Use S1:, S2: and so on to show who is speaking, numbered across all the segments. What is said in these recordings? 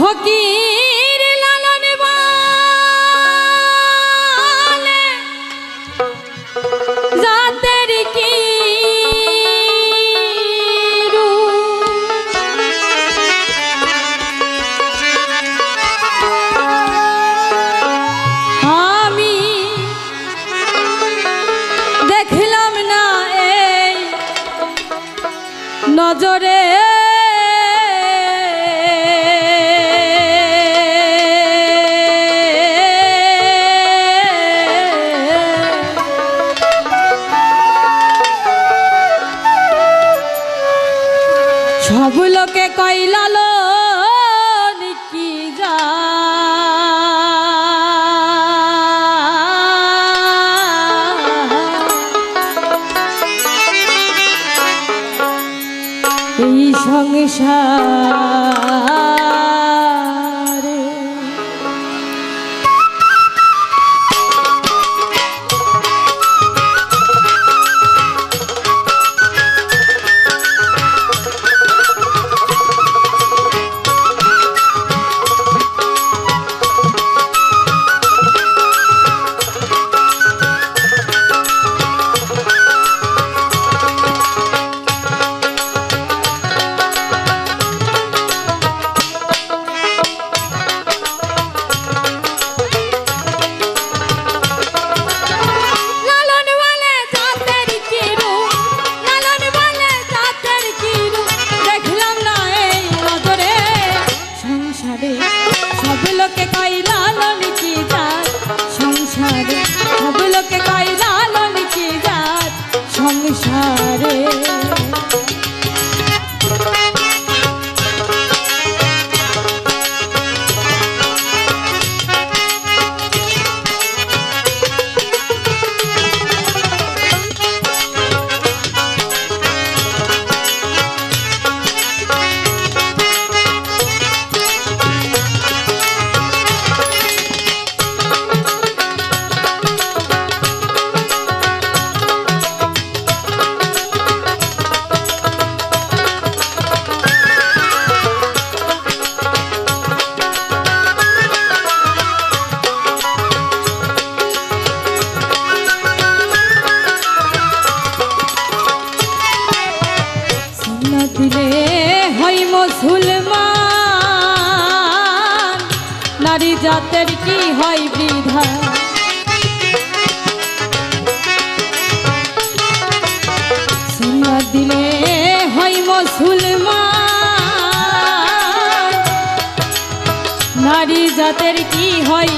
S1: ফকির লোকে কইলাল নিকি যা। এই সংসার রে জাতের কি হয় বিধা? সিনা দিলে হয় মুসলমান। নারী জাতের কি হয়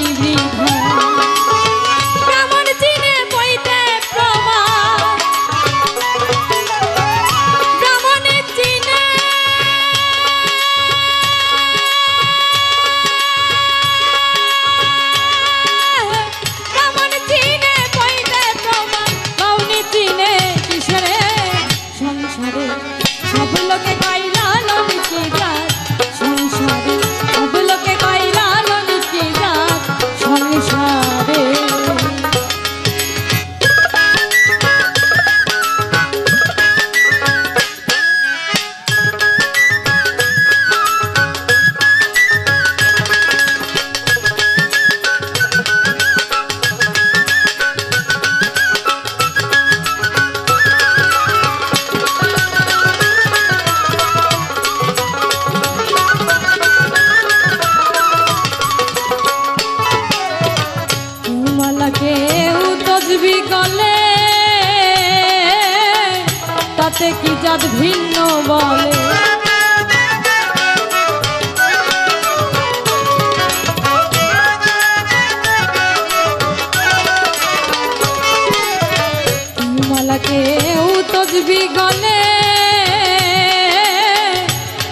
S1: জাতে কি জাত ভিন্ন বলে?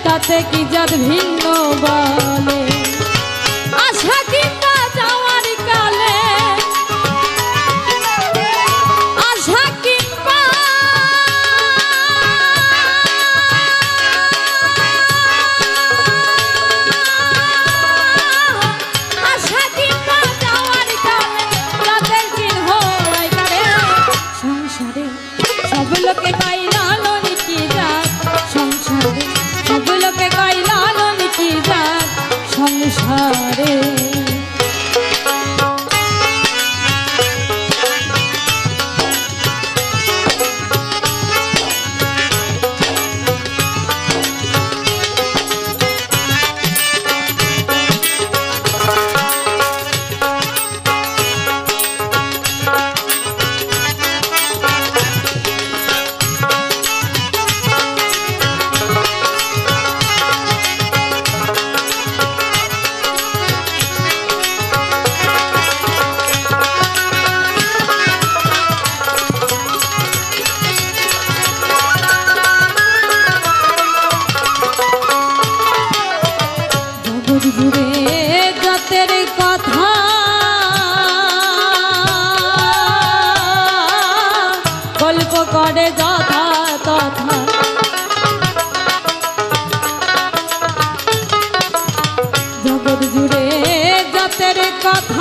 S1: তাতে কি জাত ভিন্ন সংসারে কথা